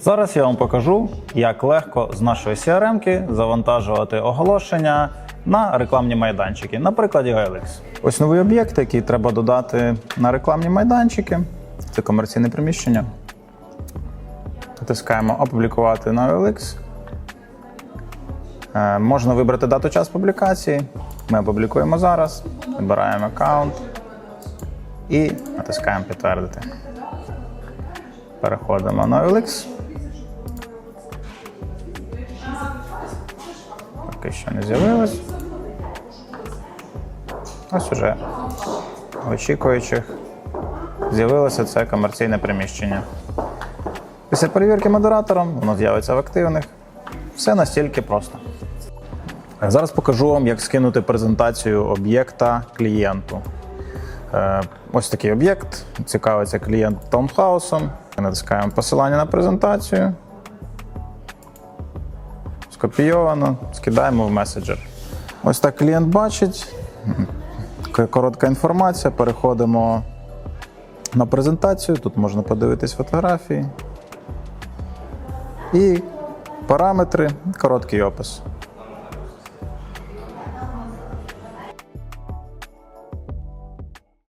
Зараз я вам покажу, як легко з нашої CRM-ки завантажувати оголошення на рекламні майданчики, на прикладі OLX. Ось новий об'єкт, який треба додати на рекламні майданчики. Це комерційне приміщення. Натискаємо Опублікувати на OLX. Е, Можна вибрати дату час публікації. Ми опублікуємо зараз, вибираємо аккаунт і натискаємо Підтвердити. Переходимо на OLX. Поки що не з'явилось. Ось уже очікуючих з'явилося це комерційне приміщення. Після перевірки модератором воно з'явиться в активних. Все настільки просто. Зараз покажу вам, як скинути презентацію об'єкта клієнту. Е, Ось такий об'єкт. Цікавиться клієнт Томхаусом. Натискаємо посилання на презентацію. Скопійовано, скидаємо в меседжер. Ось так клієнт бачить. Коротка інформація. Переходимо на презентацію. Тут можна подивитись фотографії. І параметри, короткий опис.